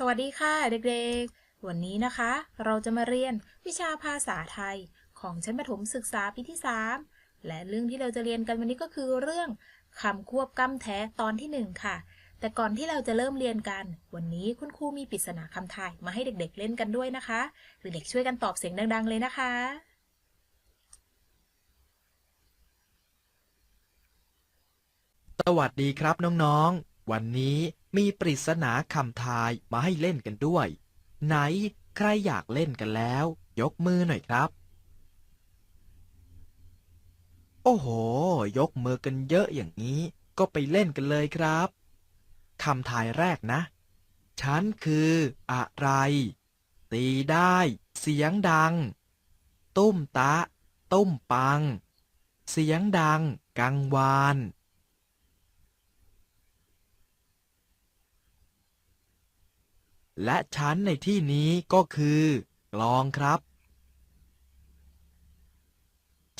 สวัสดีค่ะเด็กๆ วันนี้นะคะ เราจะมาเรียนวิชาภาษาไทยของชั้นประถมศึกษาปีที่ 3 และเรื่องที่เราจะเรียนกันวันนี้ก็คือเรื่องคำควบกำแท้ตอนที่ 1 ค่ะ แต่ก่อนที่เราจะเริ่มเรียนกัน วันนี้คุณครูมีปริศนาคำทายมาให้เด็กๆเล่นกันด้วยนะคะ เด็กๆช่วยกันตอบเสียงดัง ๆ เลยนะคะ สวัสดีครับน้องๆ วันนี้มีปริศนาคำทายมาให้เล่นกันด้วย ไหนใครอยากเล่นกันแล้ว ยกมือหน่อยครับ โอ้โห ยกมือกันเยอะอย่างนี้ ก็ไปเล่นกันเลยครับคำทายแรกนะ ฉันคืออะไร ตีได้ เสียงดัง ตุ้มตะ ตุ้มปัง เสียงดัง กังวาน และชั้นในที่นี้ก็คือกลองครับ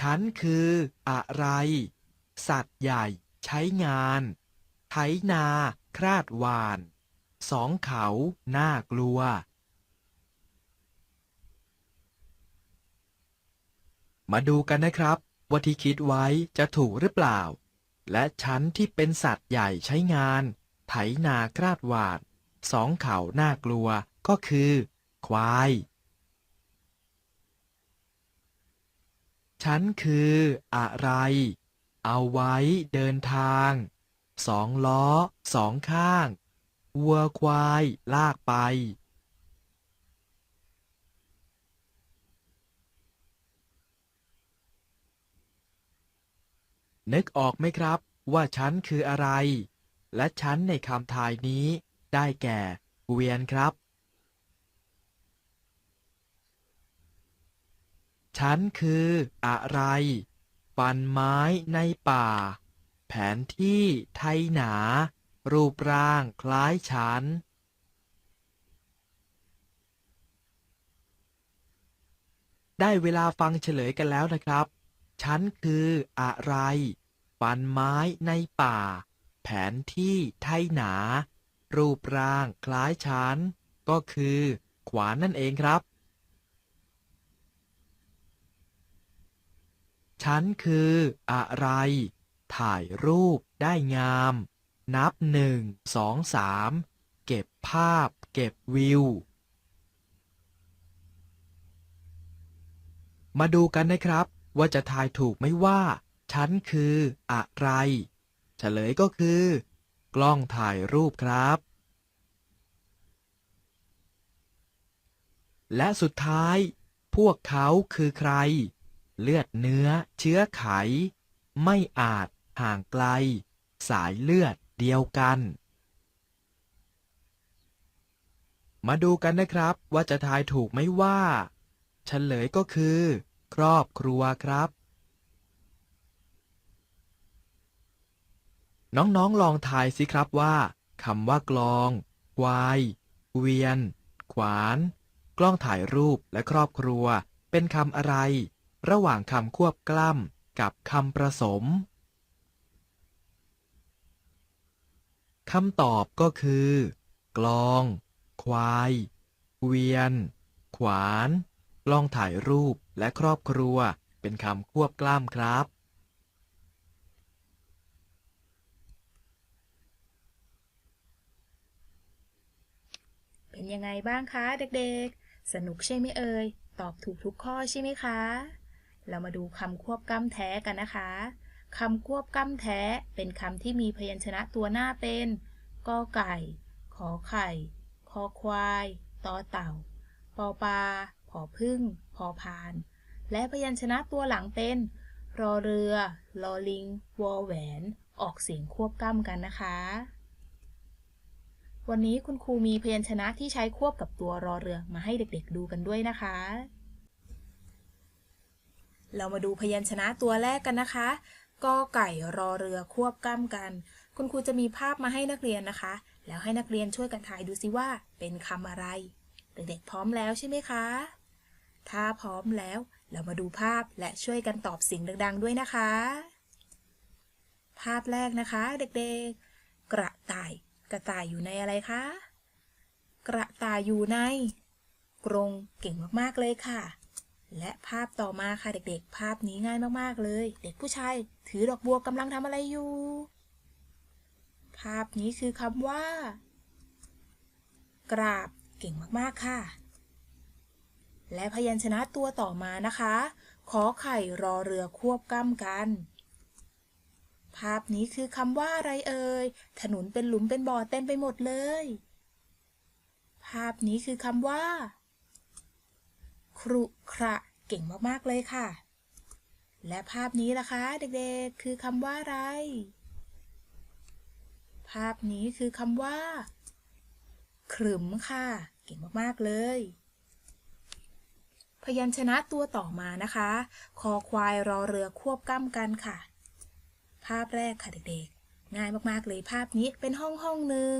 ฉันคืออะไร สัตว์ใหญ่ ใช้งานไถนา คราดวาน สองเขา น่ากลัว มาดูกันนะครับว่าที่คิดไว้จะถูกหรือเปล่า และฉันที่เป็นสัตว์ใหญ่ใช้งาน ไถนาคราดวาน สองเข่าน่ากลัวก็คือ ควาย ฉันคืออะไร เอาไว้เดินทาง สองล้อสองข้าง วัวควายลากไป นึกออกไหมครับว่าฉันคืออะไร และฉันในคำทายนี้ ได้แก่ เกวียนครับ ฉันคืออะไรฟันไม้ในป่า แผนที่ไทยหนา รูปร่างคล้ายฉัน ได้เวลาฟังเฉลยกันแล้วนะครับ ฉันคืออะไรฟันไม้ในป่า แผนที่ไทยหนา รูปร่างคล้ายฉันก็คือ ขวานนั่นเองครับฉันคืออะไร ถ่ายรูปได้งาม นับหนึ่งสองสามเก็บภาพ เก็บวิว มาดูกันนะครับ ว่าจะทายถูกไหมว่าฉันคืออะไร เฉลยก็คือ กล้องถ่ายรูปครับ และสุดท้าย พวกเขาคือใคร เลือดเนื้อ เชื้อไข ไม่อาจห่างไกล สายเลือดเดียวกัน มาดูกันนะครับว่าจะทายถูกไหมว่า เฉลยก็คือ ครอบครัวครับ น้องๆลองทายสิครับว่าคำว่ากลอง ควาย เวียน ขวาน กล้องถ่ายรูปและครอบครัว เป็นคำอะไร ระหว่างคำควบกล้ำกับคำประสมคำตอบก็คือ กลอง ควาย เวียน ขวาน กล้องถ่ายรูปและครอบครัว เป็นคำควบกล้ำครับ เป็นยังไงบ้างคะ เด็กๆ สนุกใช่ไหมเอ่ย ตอบถูกทุกข้อใช่ไหมคะ เรามาดูคำควบกล้ำแท้กันนะคะคำควบกล้ำแท้เป็นคำที่มีพยัญชนะตัวหน้าเป็นกอไก่ ขอไข่ คอควายตอเต่า ปอปลาผอพึ่ง พอพาน และพยัญชนะตัวหลังเป็น รอเรือ ลอลิง วอแหวน ออกเสียงควบกล้ำกันนะคะ วันนี้คุณครูมีพยัญชนะที่ใช้ควบกับตัวรอเรือมาให้เด็กๆดูกันด้วยนะคะ เรามาดูพยัญชนะตัวแรกกันนะคะกอไก่รอเรือควบกล้ำกัน คุณครูจะมีภาพมาให้นักเรียนนะคะ แล้วให้นักเรียนช่วยกันทายดูสิว่าเป็นคำอะไร เด็กๆพร้อมแล้วใช่ไหมคะ ถ้าพร้อมแล้ว เรามาดูภาพและช่วยกันตอบสิ่งดังๆ ด้วยนะคะ ภาพแรกนะคะ เด็กๆ กระต่าย กระต่ายอยู่ในอะไรคะ กระต่ายอยู่ใน กรงเก่งมากๆเลยค่ะ และภาพต่อมาค่ะเด็กๆ ภาพนี้ง่ายมากๆเลย เด็กผู้ชายถือดอกบัวกำลังทำอะไรอยู่ ภาพนี้คือคำว่า กราบเก่งมากๆค่ะ และพยัญชนะตัวต่อมานะคะ ขอไข่รอเรือควบกล้ำกัน ภาพนี้คือคำว่าอะไรเอ่ย ถนนเป็นหลุมเป็นบ่อเต็มไปหมดเลย ภาพนี้คือคำว่า ครุขระเก่งมาก ๆ เลยค่ะ และภาพนี้ล่ะคะ เด็กๆ คือคำว่าอะไร ภาพนี้คือคำว่า ขรึมค่ะ เก่งมาก ๆ เลยพยัญชนะตัวต่อมานะคะ คอควายรอเรือควบกล้ำกันค่ะ ภาพแรกค่ะเด็กๆ ง่ายมากๆเลยภาพนี้เป็นห้องห้องหนึ่ง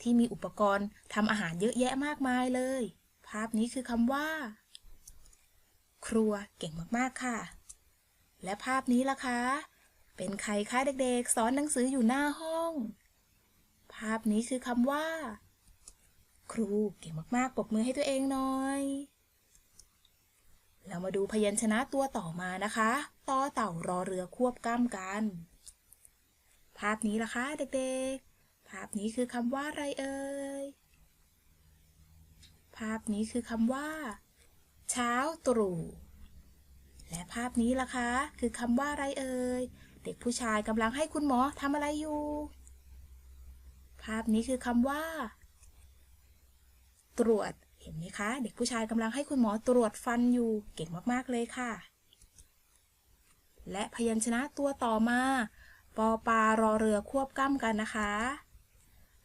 ที่มีอุปกรณ์ทำอาหารเยอะแยะมากมายเลย ภาพนี้คือคำว่า ครัวเก่งมากๆค่ะ และภาพนี้ล่ะคะ เป็นใครคะเด็กๆ สอนหนังสืออยู่หน้าห้อง ภาพนี้คือคำว่า ครูเก่งมากๆปรบมือให้ตัวเองหน่อยเรามาดูพยัญชนะตัวต่อมานะคะ ต่อเต่ารอเรือควบกล้ำกัน ภาพนี้ล่ะคะเด็กๆ ภาพนี้คือคำว่าอะไรเอ่ย ภาพนี้คือคำว่า เช้าตรู่ และภาพนี้ล่ะคะ คือคำว่าอะไรเอ่ย เด็กผู้ชายกำลังให้คุณหมอทำอะไรอยู่ ภาพนี้คือคำว่า ตรวจ เห็นไหมคะ เด็กผู้ชายกำลังให้คุณหมอตรวจฟันอยู่ เก่งมากๆเลยค่ะ และพยัญชนะตัวต่อมา ปอปลารอเรือควบกล้ำกันนะคะ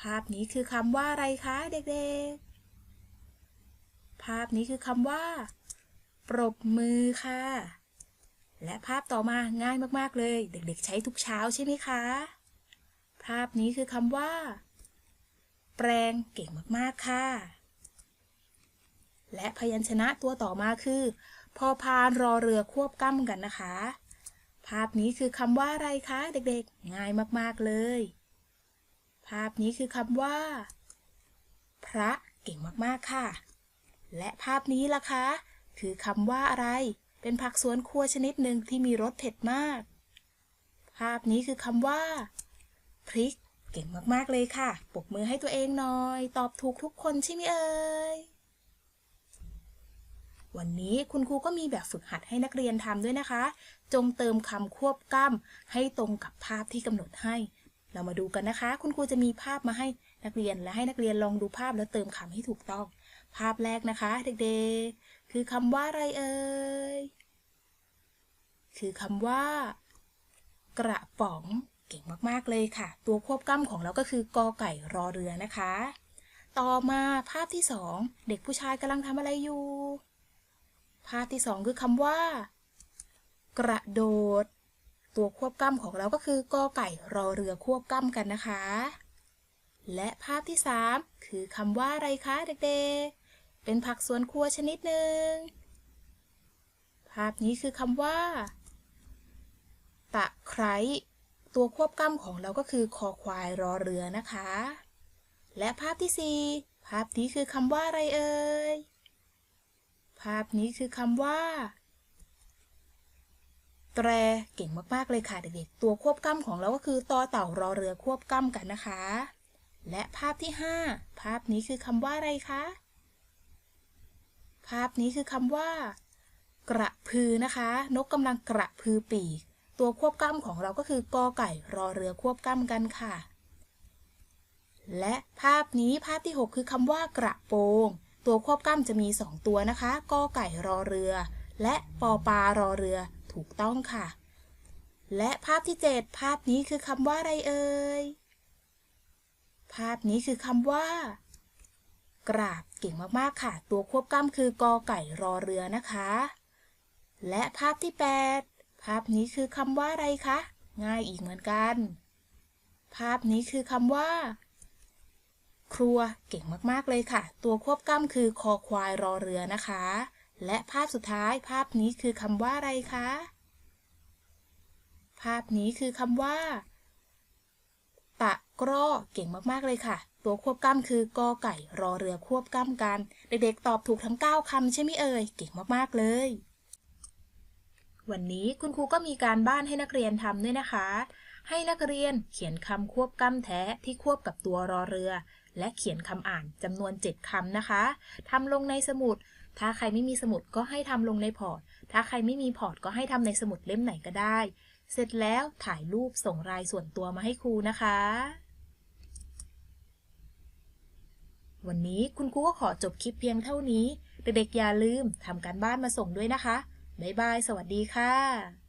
ภาพนี้คือคำว่าอะไรคะเด็กๆ ภาพนี้คือคำว่า ปรบมือค่ะ และภาพต่อมาง่ายมากๆเลย เด็กๆ ใช้ทุกเช้าใช่ไหมคะ ภาพนี้คือคำว่า แปลงเก่งมากๆค่ะ และพยัญชนะตัวต่อมาคือ พอพานรอเรือควบกล้ำกันนะคะ ภาพนี้คือคำว่าอะไรคะเด็กๆ ง่ายมากๆเลย ภาพนี้คือคำว่า พระเก่งมากๆค่ะ และภาพนี้ล่ะคะ คือคำว่าอะไร เป็นผักสวนครัวชนิดหนึ่งที่มีรสเผ็ดมาก ภาพนี้คือคำว่า พริก เก่งมากๆเลยค่ะปรบมือให้ตัวเองหน่อย ตอบถูกทุกคนใช่ไหมเอ่ยวันนี้คุณครูก็มีแบบฝึกหัดให้นักเรียนทำด้วยนะคะ จงเติมคำควบกล้ำให้ตรงกับภาพที่กำหนดให้ เรามาดูกันนะคะ คุณครูจะมีภาพมาให้นักเรียนและให้นักเรียนลองดูภาพแล้วเติมคำให้ถูกต้อง ภาพแรกนะคะ เด็กๆ คือคำว่าอะไรเอ่ย คือคำว่า กระป๋องเก่งมากๆเลยค่ะ ตัวควบกล้ำของเราก็คือกอไก่รอเรือนะคะ ต่อมาภาพที่สองเด็กผู้ชายกำลังทำอะไรอยู่ ภาพที่สองคือคำว่า กระโดด ตัวควบกล้ำของเราก็คือกอไก่รอเรือควบกล้ำกันนะคะ และภาพที่สามคือคำว่าอะไรคะเด็กๆ เป็นผักสวนครัวชนิดหนึ่ง ภาพนี้คือคำว่า ตะไคร้ตัวควบกล้ำของเราก็คือคอควายรอเรือนะคะ และภาพที่สี่ภาพนี้คือคำว่าอะไรเอ่ยภาพนี้คือคำว่า แตรเก่งมากๆเลยค่ะเด็กๆ ตัวควบกล้ำของเราก็คือตอเต่ารอเรือควบกล้ำกันนะคะ และภาพที่ห้าภาพนี้คือคำว่าอะไรคะ ภาพนี้คือคำว่า กระพือนะคะ นกกำลังกระพือปีก ตัวควบกล้ำของเราก็คือกอไก่รอเรือควบกล้ำกันค่ะ และภาพนี้ภาพที่ 6 คือคำว่ากระโปรงตัวควบกล้ำจะมี 2 ตัวนะคะกอไก่รอเรือ และปอปลารอเรือ ถูกต้องค่ะ และภาพที่ 7 ภาพนี้คือคำว่าอะไรเอ่ย ภาพนี้คือคำว่า กราบเก่งมากๆค่ะ ตัวควบกล้ำคือกอไก่รอเรือนะคะ และภาพที่ 8 ภาพนี้คือคำว่าอะไรคะ ง่ายอีกเหมือนกัน ภาพนี้คือคำว่า ครัวเก่งมากๆเลยค่ะ ตัวควบกล้ำคือคอควายรอเรือนะคะ และภาพสุดท้ายภาพนี้คือคำว่าอะไรคะ ภาพนี้คือคำว่า ตะกร้อเก่งมาก ๆ เลยค่ะ ตัวควบกล้ำคือกอไก่รอเรือควบกล้ำกัน เด็ก ๆ ตอบถูกทั้ง 9คำใช่ไหมเอ่ย เก่งมาก ๆ เลย วันนี้คุณครูก็มีการบ้านให้นักเรียนทำด้วยนะคะ ให้นักเรียนเขียนคำควบกล้ำแท้ที่ควบกับตัวรอเรือ และเขียนคำอ่านจำนวน 7คำนะคะทำลงในสมุด ถ้าใครไม่มีสมุดก็ให้ทำลงในพอร์ต ถ้าใครไม่มีพอร์ตก็ให้ทำในสมุดเล่มไหนก็ได้ เสร็จแล้วถ่ายรูปส่งรายส่วนตัวมาให้ครูนะคะ วันนี้คุณครูก็ขอจบคลิปเพียงเท่านี้ เด็กๆอย่าลืมทำการบ้านมาส่งด้วยนะคะ บ๊ายบาย สวัสดีค่ะ